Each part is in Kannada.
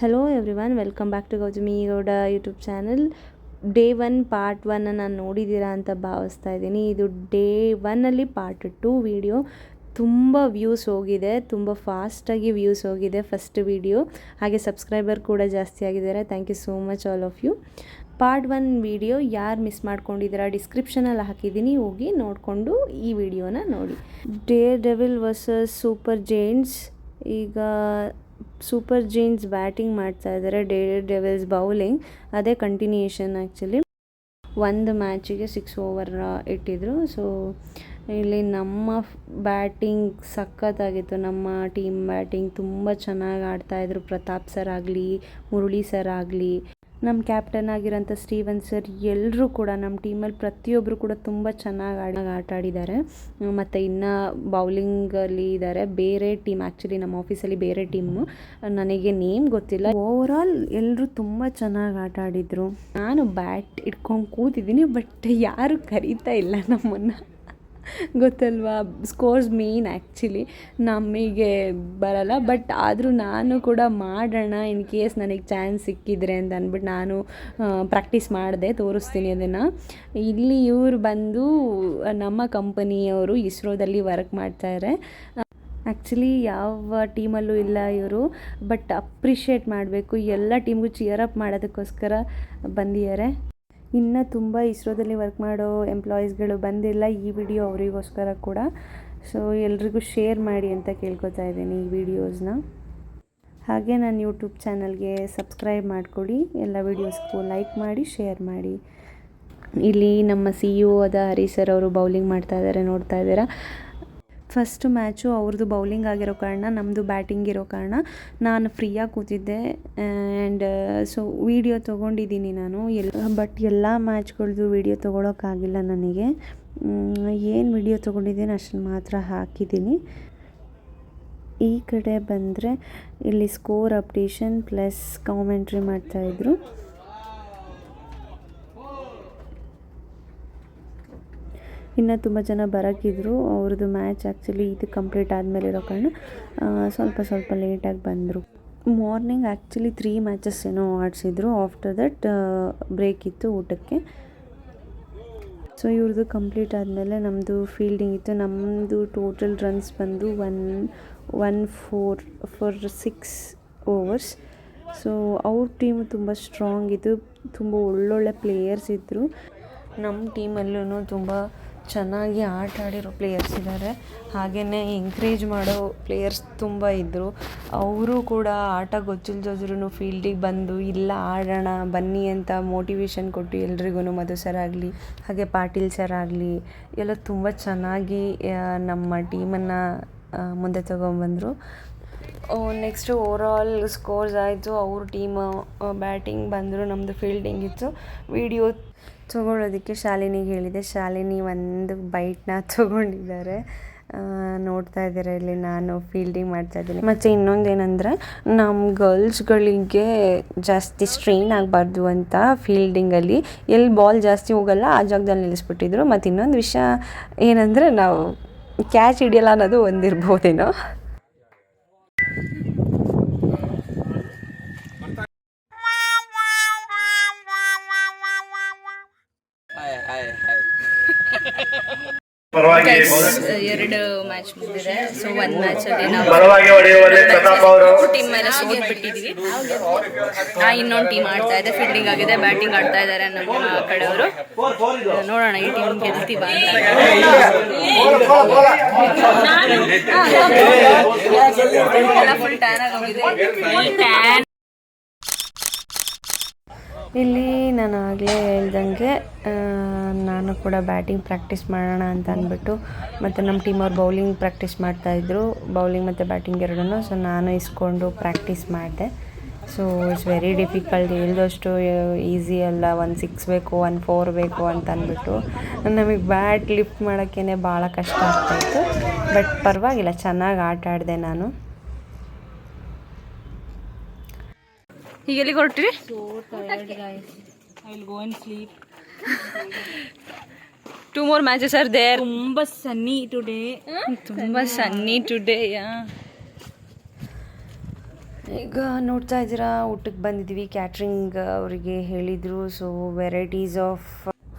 Hello everyone welcome back to Gowjami Gowda YouTube channel day one part ಒನ್ನ ನಾನು ನೋಡಿದ್ದೀರಾ ಅಂತ ಭಾವಿಸ್ತಾ ಇದ್ದೀನಿ. ಇದು ಡೇ ಒನ್ನಲ್ಲಿ ಪಾರ್ಟ್ ಟು ವಿಡಿಯೋ ತುಂಬ ವ್ಯೂಸ್ ಹೋಗಿದೆ, ತುಂಬ ಫಾಸ್ಟಾಗಿ ವ್ಯೂಸ್ ಹೋಗಿದೆ ಫಸ್ಟ್ ವಿಡಿಯೋ ಹಾಗೆ ಸಬ್ಸ್ಕ್ರೈಬರ್ ಕೂಡ ಜಾಸ್ತಿ ಆಗಿದ್ದಾರೆ. Thank you so much all of you part one video ಯಾರು ಮಿಸ್ ಮಾಡ್ಕೊಂಡಿದ್ದೀರಾ ಡಿಸ್ಕ್ರಿಪ್ಷನಲ್ಲಿ ಹಾಕಿದ್ದೀನಿ, ಹೋಗಿ ನೋಡಿಕೊಂಡು ಈ ವಿಡಿಯೋನ ನೋಡಿ. Day devil versus super giants ಈಗ ಸೂಪರ್ ಜೀನ್ಸ್ ಬ್ಯಾಟಿಂಗ್ ಮಾಡ್ತಾ ಇದ್ದಾರೆ. ಡೇ ಡೆವಿಲ್ಸ್ ಬೌಲಿಂಗ್ ಅದೇ ಕಂಟಿನ್ಯೂಯೇಷನ್ ಆ್ಯಕ್ಚುಲಿ ಒಂದು ಮ್ಯಾಚಿಗೆ ಸಿಕ್ಸ್ ಓವರ್ ಇಟ್ಟಿದ್ರು. ಸೊ ಇಲ್ಲಿ ನಮ್ಮ ಬ್ಯಾಟಿಂಗ್ ಸಖತ್ತಾಗಿತ್ತು. ನಮ್ಮ ಟೀಮ್ ಬ್ಯಾಟಿಂಗ್ ತುಂಬ ಚೆನ್ನಾಗಿ ಆಡ್ತಾಯಿದ್ರು ಪ್ರತಾಪ್ ಸರ್ ಆಗಲಿ, ಮುರುಳಿ ಸರ್ ಆಗಲಿ. ನಮ್ಮ ಕ್ಯಾಪ್ಟನ್ ಆಗಿರೋಂಥ ಸ್ಟೀವನ್ ಸರ್ ಎಲ್ಲರೂ ಕೂಡ ನಮ್ಮ ಟೀಮಲ್ಲಿ ಪ್ರತಿಯೊಬ್ಬರು ಕೂಡ ತುಂಬ ಚೆನ್ನಾಗಿ ಆಡ ಆಟ ಆಡಿದ್ದಾರೆ. ಮತ್ತು ಇನ್ನು ಬೌಲಿಂಗಲ್ಲಿ ಇದ್ದಾರೆ ಬೇರೆ ಟೀಮ್ ಆ್ಯಕ್ಚುಲಿ ನಮ್ಮ ಆಫೀಸಲ್ಲಿ ಬೇರೆ ಟೀಮು ನನಗೆ ನೇಮ್ ಗೊತ್ತಿಲ್ಲ. ಓವರ್ ಎಲ್ಲರೂ ತುಂಬ ಚೆನ್ನಾಗಿ ಆಟ ಆಡಿದರು. ನಾನು ಬ್ಯಾಟ್ ಇಟ್ಕೊಂಡು ಕೂತಿದ್ದೀನಿ ಬಟ್ ಯಾರು ಕರೀತಾ ಇಲ್ಲ ನಮ್ಮನ್ನು. ಗೊತ್ತಲ್ವಾ? ಸ್ಕೋರ್ಸ್ ಮೇನ್ ಆ್ಯಕ್ಚುಲಿ ನಮಗೆ ಬರಲ್ಲ. ಬಟ್ ಆದರೂ ನಾನು ಕೂಡ ಮಾಡೋಣ ಇನ್ ಕೇಸ್ ನನಗೆ ಚಾನ್ಸ್ ಸಿಕ್ಕಿದ್ರೆ ಅಂತ ಅಂದ್ಬಿಟ್ಟು ನಾನು ಪ್ರಾಕ್ಟೀಸ್ ಮಾಡಿದೆ, ತೋರಿಸ್ತೀನಿ ಅದನ್ನು. ಇಲ್ಲಿ ಇವರು ಬಂದು, ನಮ್ಮ ಕಂಪನಿಯವರು ಇಸ್ರೋದಲ್ಲಿ ವರ್ಕ್ ಮಾಡ್ತಾರೆ. ಆ್ಯಕ್ಚುಲಿ ಯಾವ ಟೀಮಲ್ಲೂ ಇಲ್ಲ ಇವರು. ಬಟ್ ಅಪ್ರಿಷಿಯೇಟ್ ಮಾಡಬೇಕು. ಎಲ್ಲ ಟೀಮ್ಗೂ ಚಿಯರ್ ಅಪ್ ಮಾಡೋದಕ್ಕೋಸ್ಕರ ಬಂದಿದ್ದಾರೆ. ಇನ್ನು ತುಂಬ ಇಸ್ರೋದಲ್ಲಿ ವರ್ಕ್ ಮಾಡೋ ಎಂಪ್ಲಾಯೀಸ್ಗಳು ಬಂದಿಲ್ಲ ಈ ವಿಡಿಯೋ ಅವರಿಗೋಸ್ಕರ ಕೂಡ. ಸೊ ಎಲ್ರಿಗೂ ಶೇರ್ ಮಾಡಿ ಅಂತ ಕೇಳ್ಕೊತಾ ಇದ್ದೀನಿ ಈ ವಿಡಿಯೋಸ್ನ ಹಾಗೆ ನನ್ನ ಯೂಟ್ಯೂಬ್ ಚಾನಲ್ಗೆ ಸಬ್ಸ್ಕ್ರೈಬ್ ಮಾಡಿಕೊಡಿ ಎಲ್ಲ ವೀಡಿಯೋಸ್ಗೂ ಲೈಕ್ ಮಾಡಿ ಶೇರ್ ಮಾಡಿ. ಇಲ್ಲಿ ನಮ್ಮ ಸಿ ಇ ಆದ ಹರಿ ಸರ್ ಅವರು ಬೌಲಿಂಗ್ ಮಾಡ್ತಾ ಇದ್ದಾರೆ ನೋಡ್ತಾ ಇದ್ದೀರಾ? ಫಸ್ಟ್ ಮ್ಯಾಚು ಅವ್ರದ್ದು ಬೌಲಿಂಗ್ ಆಗಿರೋ ಕಾರಣ ನಮ್ಮದು ಬ್ಯಾಟಿಂಗ್ ಇರೋ ಕಾರಣ ನಾನು ಫ್ರೀಯಾಗಿ ಕೂತಿದ್ದೆ. ಆ್ಯಂಡ್, ಸೊ ವೀಡಿಯೋ ತೊಗೊಂಡಿದ್ದೀನಿ ನಾನು. ಎಲ್ಲ ಬಟ್ ಎಲ್ಲ ಮ್ಯಾಚ್ಗಳದ್ದು ವೀಡಿಯೋ ತೊಗೊಳೋಕ್ಕಾಗಿಲ್ಲ ನನಗೆ. ಏನು ವಿಡಿಯೋ ತೊಗೊಂಡಿದ್ದೀನಿ ಅಷ್ಟನ್ನು ಮಾತ್ರ ಹಾಕಿದ್ದೀನಿ. ಈ ಕಡೆ ಬಂದರೆ ಇಲ್ಲಿ ಸ್ಕೋರ್ ಅಪ್ಡೇಷನ್ ಪ್ಲಸ್ ಕಾಮೆಂಟ್ರಿ ಮಾಡ್ತಾಯಿದ್ರು ಇನ್ನು ತುಂಬ ಜನ ಬರೋಕ್ಕಿದ್ರು. ಅವ್ರದ್ದು ಮ್ಯಾಚ್ ಆ್ಯಕ್ಚುಲಿ ಇದು ಕಂಪ್ಲೀಟ್ ಆದಮೇಲೆ ಇರೋ ಕಾರಣ ಸ್ವಲ್ಪ ಸ್ವಲ್ಪ ಲೇಟಾಗಿ ಬಂದರು. ಮಾರ್ನಿಂಗ್ ಆ್ಯಕ್ಚುಲಿ ತ್ರೀ ಮ್ಯಾಚಸ್ ಏನೋ ಆಡಿಸಿದ್ರು. ಆಫ್ಟರ್ ದಟ್ ಬ್ರೇಕ್ ಇತ್ತು ಊಟಕ್ಕೆ. ಸೊ ಇವ್ರದ್ದು ಕಂಪ್ಲೀಟ್ ಆದಮೇಲೆ ನಮ್ಮದು ಫೀಲ್ಡಿಂಗ್ ಇತ್ತು. ನಮ್ಮದು ಟೋಟಲ್ ರನ್ಸ್ ಬಂದು one one four four six overs so ಅವ್ರ ಟೀಮ್ ತುಂಬ ಸ್ಟ್ರಾಂಗ್ ಇತ್ತು. ತುಂಬ ಒಳ್ಳೊಳ್ಳೆ ಪ್ಲೇಯರ್ಸ್ ಇದ್ದರು ನಮ್ಮ ಟೀಮಲ್ಲೂ ತುಂಬ ಚೆನ್ನಾಗಿ ಆಟ ಆಡಿರೋ ಪ್ಲೇಯರ್ಸ್ ಇದ್ದಾರೆ ಹಾಗೆಯೇ ಎಂಕ್ರೇಜ್ ಮಾಡೋ ಪ್ಲೇಯರ್ಸ್ ತುಂಬ ಇದ್ದರು ಅವರು ಕೂಡ ಆಟ ಗೊತ್ತಿಲ್ದೋದ್ರೂ ಫೀಲ್ಡಿಗೆ ಬಂದು, ಇಲ್ಲ ಆಡೋಣ, ಬನ್ನಿ ಅಂತ ಮೋಟಿವೇಶನ್ ಕೊಟ್ಟು ಎಲ್ರಿಗೂ ಮಧು ಸರ್ ಆಗಲಿ, ಹಾಗೆ ಪಾಟೀಲ್ ಸರ್ ಆಗಲಿ, ಎಲ್ಲ ತುಂಬ ಚೆನ್ನಾಗಿ ನಮ್ಮ ಟೀಮನ್ನು ಮುಂದೆ ತೊಗೊಂಬಂದರು. ನೆಕ್ಸ್ಟು ಓವರಾಲ್ ಸ್ಕೋರ್ಸ್ ಆಯಿತು. ಅವ್ರ ಟೀಮ್ ಬ್ಯಾಟಿಂಗ್ ಬಂದರು ನಮ್ಮದು ಫೀಲ್ಡಿಂಗ್ ಇತ್ತು. ವಿಡಿಯೋ ತೊಗೊಳೋದಕ್ಕೆ ಶಾಲಿನಿಗೆ ಹೇಳಿದೆ. ಶಾಲಿನಿ ಒಂದು ಬೈಟ್ನ ತೊಗೊಂಡಿದ್ದಾರೆ. ನೋಡ್ತಾ ಇದ್ದಾರೆ ಇಲ್ಲಿ ನಾನು ಫೀಲ್ಡಿಂಗ್ ಮಾಡ್ತಾ ಇದ್ದೀನಿ. ಮತ್ತು ಇನ್ನೊಂದು ಏನಂದರೆ ನಮ್ಮ ಗರ್ಲ್ಸ್ಗಳಿಗೆ ಜಾಸ್ತಿ ಸ್ಟ್ರೈನ್ ಆಗಬಾರ್ದು ಅಂತ ಫೀಲ್ಡಿಂಗಲ್ಲಿ ಎಲ್ಲಿ ಬಾಲ್ ಜಾಸ್ತಿ ಹೋಗಲ್ಲ, ಆ ಜಾಗದಲ್ಲಿ ನಿಲ್ಲಿಸ್ಬಿಟ್ಟಿದ್ರು. ಮತ್ತು ಇನ್ನೊಂದು ವಿಷಯ ಏನಂದರೆ, ನಾವು ಕ್ಯಾಚ್ ಹಿಡಿಯಲ್ಲ ಅನ್ನೋದು ಒಂದಿರ್ಬೋದೇನೋ. ಎರಡು ಮ್ಯಾಚ್ ಮುಗಿದಿದೆ ಸೊ ಒಂದ್ ಮ್ಯಾಚ್ ಅಲ್ಲಿ ನಾವು ಟೀಮ್ ಮೇಲೆ ಸೋತ್ ಬಿಟ್ಟಿದೀವಿ ನಾ ಇನ್ನೊಂದು ಟೀಮ್ ಆಡ್ತಾ ಇದೆ ಫೀಲ್ಡಿಂಗ್ ಆಗಿದೆ ಬ್ಯಾಟಿಂಗ್ ಆಡ್ತಾ ಇದ್ದಾರೆ ನಮ್ಮ ಕಡೆಯವರು ನೋಡೋಣ ಈ ಟೀಮ್ ಗೆಲ್ತೀವ ಅಂತ ಫುಲ್ ಟ್ಯಾನ್ ಆಗೋಗಿದೆ ಇಲ್ಲಿ ನಾನು ಆಗಲೇ ಹೇಳ್ದಂಗೆ ನಾನು ಕೂಡ ಬ್ಯಾಟಿಂಗ್ ಪ್ರಾಕ್ಟೀಸ್ ಮಾಡೋಣ ಅಂತ ಅಂದ್ಬಿಟ್ಟು ಮತ್ತು ನಮ್ಮ ಟೀಮವ್ರು ಬೌಲಿಂಗ್ ಪ್ರಾಕ್ಟೀಸ್ ಮಾಡ್ತಾಯಿದ್ರು ಬೌಲಿಂಗ್ ಮತ್ತು ಬ್ಯಾಟಿಂಗ್ ಎರಡೂ ಸೊ ನಾನು ಇಸ್ಕೊಂಡು ಪ್ರಾಕ್ಟೀಸ್ ಮಾಡಿದೆ. ಸೊ ಇಟ್ಸ್ ವೆರಿ ಡಿಫಿಕಲ್ಟ್ ಹೇಳ್ದಷ್ಟು ಈಸಿ ಅಲ್ಲ. ಒಂದು ಸಿಕ್ಸ್ ಬೇಕು ಒನ್ ಫೋರ್ ಬೇಕು ಅಂತ ಅಂದ್ಬಿಟ್ಟು. ನಮಗೆ ಬ್ಯಾಟ್ ಲಿಫ್ಟ್ ಮಾಡೋಕ್ಕೇ ಭಾಳ ಕಷ್ಟ ಆಗ್ತಾಯಿತ್ತು ಬಟ್ ಪರವಾಗಿಲ್ಲ, ಚೆನ್ನಾಗಿ ಆಟ ಆಡಿದೆ ನಾನು. ಈಗ ಎಲ್ಲಿಗೆ ಹೊರಟ್ರಿ? Two more matches are there ತುಂಬಾ ಸನ್ನಿ ಟುಡೇ ತುಂಬಾ ಸನ್ನಿ ಟುಡೇ ಯಾ. ಈಗ ನೋಡ್ತಾ ಇದ್ದೀರಾ ಊಟಕ್ಕೆ ಬಂದಿದ್ವಿ ಕ್ಯಾಟ್ರಿಂಗ್ ಅವರಿಗೆ ಹೇಳಿದರು. So varieties of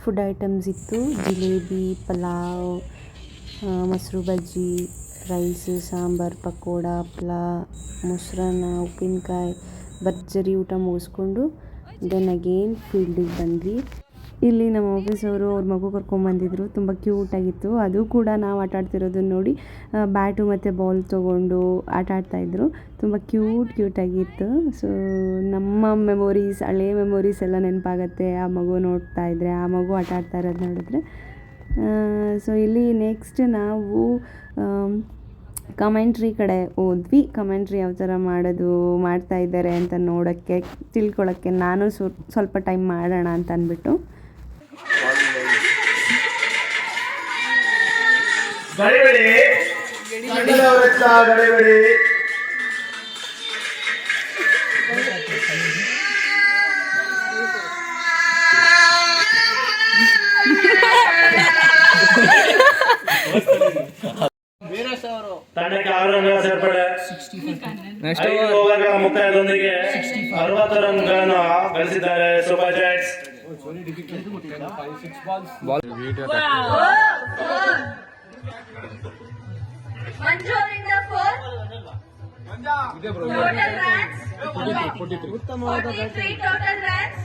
food items ಇತ್ತು. ಜಿಲೇಬಿ ಪಲಾವ್ ಮೊಸರು ಬಜ್ಜಿ ರೈಸ್ ಸಾಂಬಾರು ಪಕೋಡ ಹಪ್ಳ ಮೊಸರನ್ನ ಉಪ್ಪಿನಕಾಯಿ. ಭರ್ಜರಿ ಊಟ ಮುಗಿಸ್ಕೊಂಡು ದೆನ್ ಅಗೇನ್ ಫೀಲ್ಡಿಗೆ ಬಂದ್ವಿ. ಇಲ್ಲಿ ನಮ್ಮ ಆಫೀಸವರು ಅವ್ರ ಮಗು ಕರ್ಕೊಂಬಂದಿದ್ರು ತುಂಬ ಕ್ಯೂಟಾಗಿತ್ತು ಅದು ಕೂಡ ನಾವು ಆಟ ಆಡ್ತಿರೋದನ್ನ ನೋಡಿ ಬ್ಯಾಟು ಮತ್ತು ಬಾಲ್ ತೊಗೊಂಡು ಆಟ ಆಡ್ತಾಯಿದ್ರು ತುಂಬ ಕ್ಯೂಟ್ ಕ್ಯೂಟಾಗಿತ್ತು ಸೊ ನಮ್ಮ ಮೆಮೊರೀಸ್ ಹಳೆ ಮೆಮೊರೀಸ್ ಎಲ್ಲ ನೆನಪಾಗತ್ತೆ. ಆ ಮಗು ನೋಡ್ತಾ ಇದ್ರೆ, ಆ ಮಗು ಆಟ ಆಡ್ತಾ ಇರೋದು ನೋಡಿದ್ರೆ. ಸೊ ಇಲ್ಲಿ ನೆಕ್ಸ್ಟ್ ನಾವು ಕಮೆಂಟ್ರಿ ಕಡೆ ಹೋದ್ವಿ ಕಮೆಂಟ್ರಿ ಯಾವ ಥರ ಮಾಡೋದು, ಮಾಡ್ತಾ ಇದ್ದಾರೆ ಅಂತ ನೋಡೋಕ್ಕೆ, ತಿಳ್ಕೊಳ್ಳೋಕ್ಕೆ ನಾನು ಸ್ವ- ಸ್ವಲ್ಪ ಟೈಮ್ ಮಾಡೋಣ ಅಂತ ಅಂದ್ಬಿಟ್ಟು. ಆರು ರನ್ಗಳ ಸೇರ್ಪಡೆ ಐದು ಓವರ್ಗಳ ಮುಕ್ತಾಯದೊಂದಿಗೆ ಅರವತ್ತು ರನ್ಗಳನ್ನು ಗಳಿಸಿದ್ದಾರೆ super giants Manju in the four. Total runs. 43 total runs.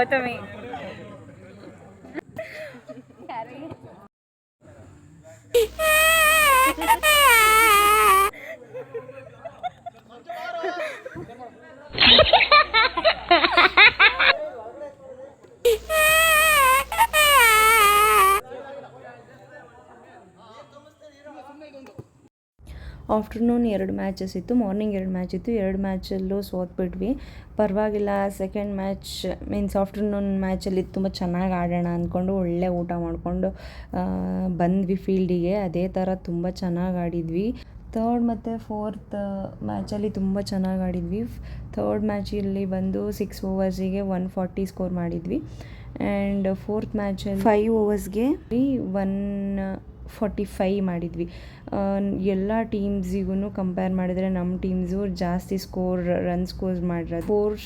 ಉತ್ತಮವಾದ batting Ha ha ha ha! Afternoon ಎರಡು ಮ್ಯಾಚಸ್ ಇತ್ತು ಮಾರ್ನಿಂಗ್ ಎರಡು ಮ್ಯಾಚ್ ಇತ್ತು ಎರಡು ಮ್ಯಾಚಲ್ಲೂ ಸೋತ್ಬಿಟ್ವಿ. ಪರವಾಗಿಲ್ಲ ಸೆಕೆಂಡ್ ಮ್ಯಾಚ್ ಮೀನ್ಸ್ ಆಫ್ಟರ್ನೂನ್ ಮ್ಯಾಚಲ್ಲಿ ತುಂಬ ಚೆನ್ನಾಗಿ ಆಡೋಣ ಅಂದ್ಕೊಂಡು ಒಳ್ಳೆ ಊಟ ಮಾಡಿಕೊಂಡು ಬಂದ್ವಿ ಫೀಲ್ಡಿಗೆ. ಅದೇ ಥರ ತುಂಬ ಚೆನ್ನಾಗಿ ಆಡಿದ್ವಿ. ತರ್ಡ್ ಮತ್ತು ಫೋರ್ತ್ ಮ್ಯಾಚಲ್ಲಿ ತುಂಬ ಚೆನ್ನಾಗಿ ಆಡಿದ್ವಿ. ಥರ್ಡ್ ಮ್ಯಾಚಲ್ಲಿ ಬಂದು ಸಿಕ್ಸ್ ಓವರ್ಸಿಗೆ ಒನ್ ಫಾರ್ಟಿ ಸ್ಕೋರ್ ಮಾಡಿದ್ವಿ. ಆ್ಯಂಡ್ ಫೋರ್ತ್ ಮ್ಯಾಚಲ್ಲಿ ಫೈವ್ ಓವರ್ಸ್ಗೆ ಒನ್ ಫಾರ್ಟಿ ಫೈ ಮಾಡಿದ್ವಿ ಎಲ್ಲ ಟೀಮ್ಸಿಗೂ ಕಂಪೇರ್ ಮಾಡಿದರೆ ನಮ್ಮ ಟೀಮ್ಸು ಜಾಸ್ತಿ ಸ್ಕೋರ್ ರನ್ ಸ್ಕೋರ್ ಮಾಡಿರೋದು. Four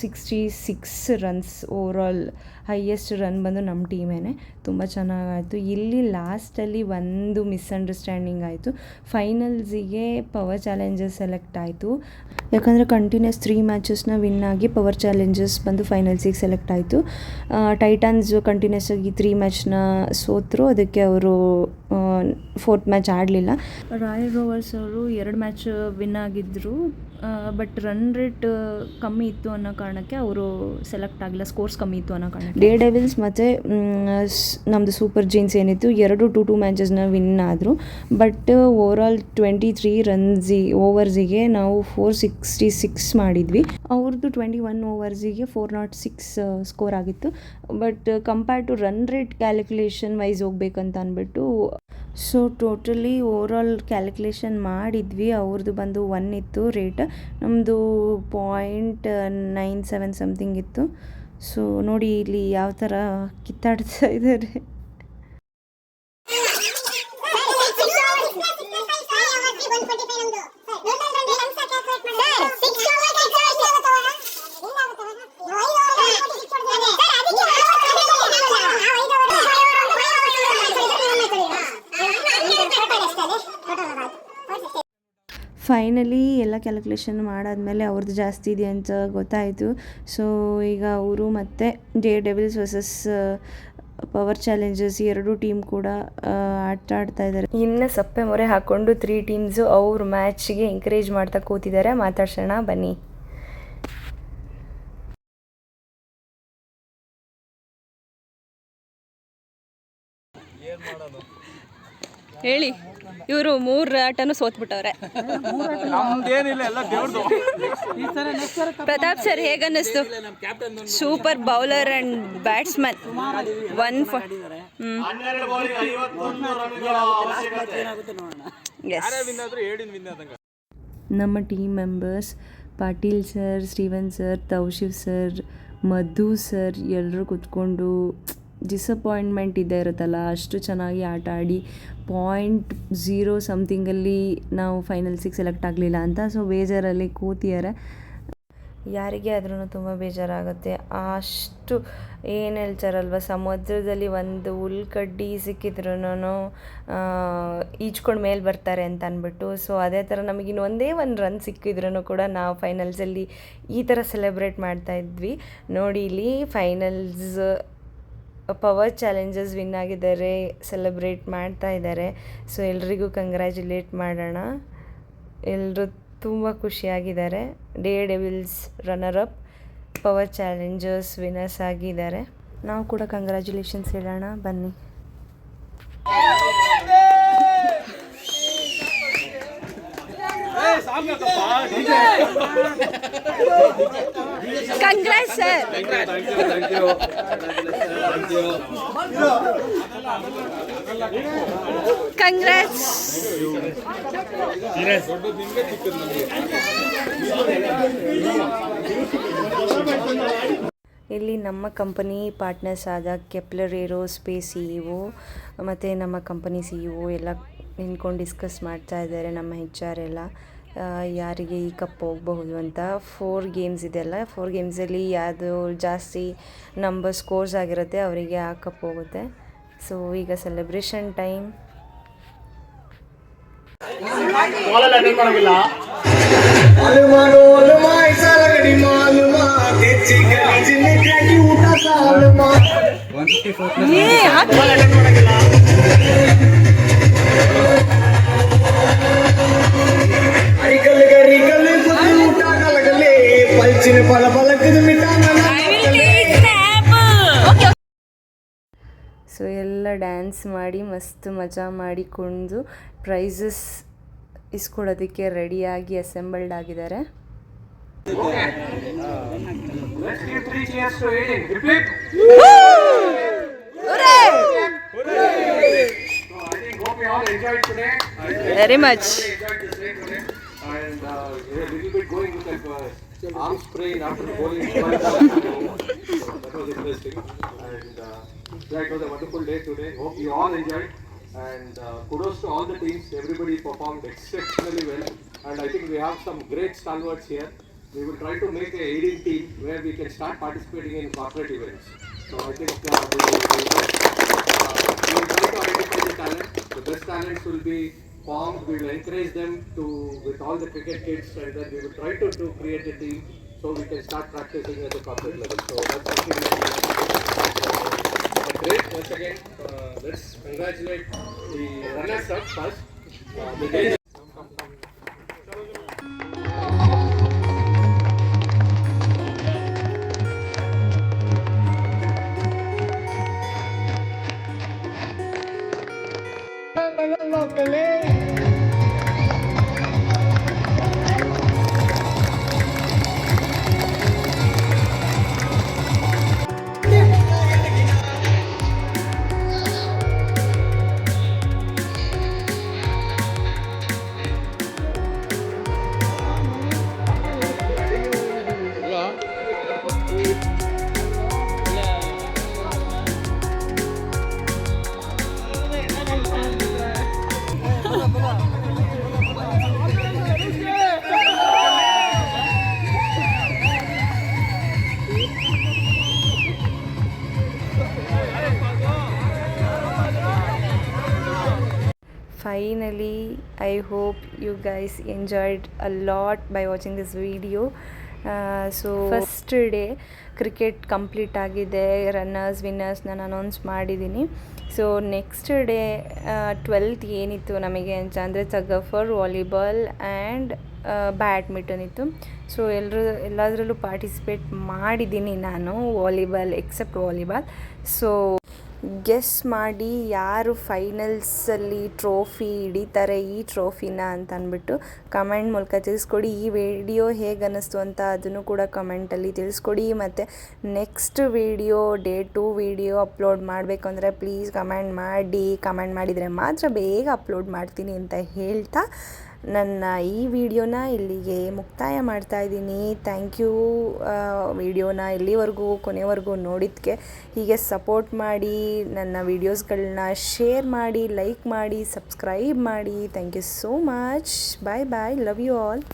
sixty six runs overall highest run ಬಂದು ನಮ್ಮ ಟೀಮೇನೆ. ತುಂಬ ಚೆನ್ನಾಗಾಯಿತು. ಇಲ್ಲಿ ಲಾಸ್ಟಲ್ಲಿ ಒಂದು ಮಿಸ್ಅಂಡರ್ಸ್ಟ್ಯಾಂಡಿಂಗ್ ಆಯಿತು. ಫೈನಲ್ಸಿಗೆ ಪವರ್ ಚಾಲೆಂಜಸ್ ಸೆಲೆಕ್ಟ್ ಆಯಿತು. ಯಾಕಂದರೆ ಕಂಟಿನ್ಯೂಸ್ ತ್ರೀ ಮ್ಯಾಚಸ್ನ ವಿನ್ ಆಗಿ ಪವರ್ ಚಾಲೆಂಜಸ್ ಬಂದು ಫೈನಲ್ಸಿಗೆ ಸೆಲೆಕ್ಟ್ ಆಯಿತು. ಟೈಟನ್ಸ್ ಕಂಟಿನ್ಯೂಸ್ ಆಗಿ ತ್ರೀ ಮ್ಯಾಚ್ನ ಸೋತರು. ಅದಕ್ಕೆ ಅವರು ಫೋರ್ತ್ ಮ್ಯಾಚ್ ಆಡಲಿಲ್ಲ. ರಾಯಲ್ ರೋವರ್ಸ್ ಅವರು ಎರಡು ಮ್ಯಾಚ್ ವಿನ್ ಆಗಿದ್ದರು ಬಟ್ ರನ್ ರೇಟ್ ಕಮ್ಮಿ ಇತ್ತು ಅನ್ನೋ ಕಾರಣಕ್ಕೆ ಅವರು ಸೆಲೆಕ್ಟ್ ಆಗಿಲ್ಲ ಸ್ಕೋರ್ಸ್ ಕಮ್ಮಿ ಇತ್ತು ಅನ್ನೋ ಕಾರಣಕ್ಕೆ. ಡೇ ಡೆವಿಲ್ಸ್ ಮತ್ತು ನಮ್ಮದು ಸೂಪರ್ ಜೀನ್ಸ್ ಏನಿತ್ತು, ಎರಡು ಟು ಟು ಮ್ಯಾಚಸ್ನ ವಿನ್ ಆದರು. ಬಟ್ ಓವರಾಲ್ ಟ್ವೆಂಟಿ ತ್ರೀ ರನ್ಸಿ ಓವರ್ಸಿಗೆ ನಾವು ಫೋರ್ ಸಿಕ್ಸ್ಟಿ ಸಿಕ್ಸ್ ಮಾಡಿದ್ವಿ ಅವ್ರದ್ದು ಟ್ವೆಂಟಿ ಒನ್ ಓವರ್ಸಿಗೆ ಫೋರ್ ನಾಟ್ ಸಿಕ್ಸ್ ಸ್ಕೋರ್ ಆಗಿತ್ತು. But compare to run rate calculation wise ಹೋಗ್ಬೇಕಂತ ಅಂದ್ಬಿಟ್ಟು ಸೊ ಟೋಟಲಿ ಓವರಾಲ್ ಕ್ಯಾಲ್ಕುಲೇಷನ್ ಮಾಡಿದ್ವಿ. ಅವ್ರದ್ದು ಬಂದು ಒನ್ ಇತ್ತು ರೇಟ್ ನಮ್ಮದು ಪಾಯಿಂಟ್ ನೈನ್ ಸೆವೆನ್ ಸಮ್ಥಿಂಗ್ ಇತ್ತು. ಸೊ ನೋಡಿ ಇಲ್ಲಿ ಯಾವ ಥರ ಕಿತ್ತಾಡ್ತಾ ಇದ್ದಾರೆ. ಫೈನಲಿ ಎಲ್ಲ ಕ್ಯಾಲ್ಕುಲೇಷನ್ ಮಾಡಾದಮೇಲೆ ಅವ್ರದ್ದು ಜಾಸ್ತಿ ಇದೆ ಅಂತ ಗೊತ್ತಾಯಿತು. ಸೊ ಈಗ ಅವರು ಮತ್ತೆ day devils versus power challenges ಎರಡು ಟೀಮ್ ಕೂಡ ಆ, ಆಟ ಆಡ್ತಾ ಇದ್ದಾರೆ ಇನ್ನು ಸಪ್ಪೆ ಮೊರೆ ಹಾಕ್ಕೊಂಡು ತ್ರೀ ಟೀಮ್ಸು ಅವ್ರ ಮ್ಯಾಚ್ಗೆ ಎಂಕರೇಜ್ ಮಾಡ್ತಾ ಕೂತಿದ್ದಾರೆ ಮಾತಾಡ್ಸೋಣ ಬನ್ನಿ. ಹೇಳಿ. ಇವರು ಮೂರು ಆಟನು ಸೋತ್ಬಿಟ್ಟವ್ರೆ. ನಮ್ದೇನಿಲ್ಲ ಎಲ್ಲ ದೇವ್ರದು. Pratap sir ಹೇಗನ್ನಿಸ್ತು? Super bowler and batsman. One ನಮ್ಮ team members Patil sir Steven sir Taushiv sir Madhu sir ಎಲ್ಲರೂ ಕೂತ್ಕೊಂಡು ಡಿಸಪಾಯಿಂಟ್ಮೆಂಟ್ ಇದ್ದೇ ಇರುತ್ತಲ್ಲ, ಅಷ್ಟು ಚೆನ್ನಾಗಿ ಆಟ ಆಡಿ ಪಾಯಿಂಟ್ ಝೀರೋ ಸಮ್ಥಿಂಗಲ್ಲಿ ನಾವು ಫೈನಲ್ಸಿಗೆ ಸೆಲೆಕ್ಟ್ ಆಗಲಿಲ್ಲ ಅಂತ. ಸೊ ಬೇಜಾರಲ್ಲಿ ಕೂತಿದ್ದಾರೆ. ಯಾರಿಗೆ ಆದ್ರೂ ತುಂಬ ಬೇಜಾರಾಗುತ್ತೆ. ಅಷ್ಟು ಏನು ಹೇಳ್ತಾರಲ್ವ, ಸಮುದ್ರದಲ್ಲಿ ಒಂದು ಉಲ್ಕಡ್ಡಿ ಸಿಕ್ಕಿದ್ರೂ ಈಜ್ಕೊಂಡು ಮೇಲೆ ಬರ್ತಾರೆ ಅಂತ ಅಂದ್ಬಿಟ್ಟು ಸೊ ಅದೇ ಥರ ನಮಗಿನ್ನು ಒಂದೇ ಒಂದು ರನ್ ಸಿಕ್ಕಿದ್ರೂ ಕೂಡ ನಾವು ಫೈನಲ್ಸಲ್ಲಿ ಈ ಥರ ಸೆಲೆಬ್ರೇಟ್ ಮಾಡ್ತಾ ಇದ್ವಿ. ನೋಡಿ, ಇಲ್ಲಿ ಫೈನಲ್ಸ್ ಪವರ್ ಚಾಲೆಂಜಸ್ ವಿನ್ ಆಗಿದ್ದಾರೆ ಸೆಲೆಬ್ರೇಟ್ ಮಾಡ್ತಾ ಇದ್ದಾರೆ. ಸೊ ಎಲ್ರಿಗೂ ಕಂಗ್ರ್ಯಾಚುಲೇಟ್ ಮಾಡೋಣ. ಎಲ್ಲರೂ ತುಂಬ ಖುಷಿಯಾಗಿದ್ದಾರೆ. Day devils runner up power challengers winners ಆಗಿದ್ದಾರೆ. ನಾವು ಕೂಡ ಕಂಗ್ರ್ಯಾಚುಲೇಷನ್ಸ್ ಹೇಳೋಣ, ಬನ್ನಿ. ಕಂಗ್ರಾಟ್ಸ್ ಸರ್ ಕಂಗ್ರಾಟ್ಸ್ ಇಲ್ಲಿ ನಮ್ಮ ಕಂಪನಿ ಪಾರ್ಟ್ನರ್ಸ್ ಆದ Kepler aerospace C E O ಮತ್ತು ನಮ್ಮ ಕಂಪನಿ ಸಿ ಇ ಒ ಎಲ್ಲ ನಿಂತ್ಕೊಂಡು ಡಿಸ್ಕಸ್ ಮಾಡ್ತಾ ಇದ್ದಾರೆ ನಮ್ಮ ಹೆಚ್ ಆರ್ ಎಲ್ಲ. ಯಾರಿಗೆ ಈ ಕಪ್ ಹೋಗಬಹುದು ಅಂತ ಫೋರ್ ಗೇಮ್ಸ್ ಇದೆಲ್ಲ ಫೋರ್ ಗೇಮ್ಸಲ್ಲಿ ಯಾವುದು ಜಾಸ್ತಿ ನಂಬರ್ ಸ್ಕೋರ್ಸ್ ಆಗಿರುತ್ತೆ ಅವರಿಗೆ ಆ ಕಪ್ ಹೋಗುತ್ತೆ. ಸೊ ಈಗ ಸೆಲೆಬ್ರೇಷನ್ ಟೈಮ್ ಸೊ ಎಲ್ಲ ಡ್ಯಾನ್ಸ್ ಮಾಡಿ, ಮಸ್ತ್ ಮಜಾ ಮಾಡಿ ಕುಣಿದು ಪ್ರೈಸಸ್ ಇಸ್ಕೊಡೋದಕ್ಕೆ ರೆಡಿಯಾಗಿ ಅಸೆಂಬಲ್ಡ್ ಆಗಿದ್ದಾರೆ. Very much arm sprain after the bowling. that was interesting. And uh, yeah, it was a wonderful day today. Hope you all enjoyed. And uh, kudos to all the teams. Everybody performed exceptionally well. And I think we have some great stalwarts here. We will try to make a aiding team where we can start participating in corporate events. So I think uh, we, will, uh, we will try to identify the talent. The best talents will be formed. We will encourage them to, with all the cricket kits, and then we will try to, to create a team so we can start practicing at the corporate level. So that's something that we Great, once again, uh, let's congratulate the runners up first. Uh, the day மக்களே I hope you guys enjoyed a lot by watching this video so first day cricket complete ಆಗಿದೆ. ರನ್ನರ್ಸ್ ವಿನ್ನರ್ಸ್ ನಾನು ಅನೌನ್ಸ್ ಮಾಡಿದ್ದೀನಿ. ಸೊ ನೆಕ್ಸ್ಟ್ ಡೇ ಟ್ವೆಲ್ತ್ ಏನಿತ್ತು ನಮಗೆ ಅಂತ ಅಂದರೆ tug of war volleyball and badminton ಇತ್ತು. ಸೊ ಎಲ್ಲರೂ ಎಲ್ಲದರಲ್ಲೂ ಪಾರ್ಟಿಸಿಪೇಟ್ ಮಾಡಿದ್ದೀನಿ ನಾನು volleyball except volleyball so guess ಮಾಡಿ ಯಾರು ಫೈನಲ್ಸಲ್ಲಿ ಟ್ರೋಫಿ ಹಿಡಿತಾರೆ ಈ ಟ್ರೋಫಿನ ಅಂತ ಅಂದ್ಬಿಟ್ಟು ಕಮೆಂಟ್ ಮೂಲಕ ತಿಳಿಸ್ಕೊಡಿ. ಈ ವಿಡಿಯೋ ಹೇಗೆ ಅನ್ನಿಸ್ತು ಅಂತ ಅದನ್ನು ಕೂಡ ಕಮೆಂಟಲ್ಲಿ ತಿಳಿಸ್ಕೊಡಿ. ಮತ್ತು next video, day two video upload ಮಾಡಬೇಕು ಅಂದರೆ ಪ್ಲೀಸ್ ಕಮೆಂಟ್ ಮಾಡಿ. ಕಮೆಂಟ್ ಮಾಡಿದರೆ ಮಾತ್ರ ಬೇಗ ಅಪ್ಲೋಡ್ ಮಾಡ್ತೀನಿ ಅಂತ ಹೇಳ್ತಾ ನನ್ನ ಈ ವಿಡಿಯೋನ ಇಲ್ಲಿಗೆ ಮುಕ್ತಾಯ ಮಾಡ್ತಾ ಇದ್ದೀನಿ. ಥ್ಯಾಂಕ್ ಯು ವಿಡಿಯೋನ ಇಲ್ಲಿವರೆಗೂ, ಕೊನೆವರೆಗೂ ನೋಡಿದ್ದಕ್ಕೆ ಹೀಗೆ ಸಪೋರ್ಟ್ ಮಾಡಿ, ನನ್ನ ವೀಡಿಯೋಸ್ಗಳನ್ನ ಶೇರ್ ಮಾಡಿ ಲೈಕ್ ಮಾಡಿ ಸಬ್ಸ್ಕ್ರೈಬ್ ಮಾಡಿ. Thank you so much bye bye love you all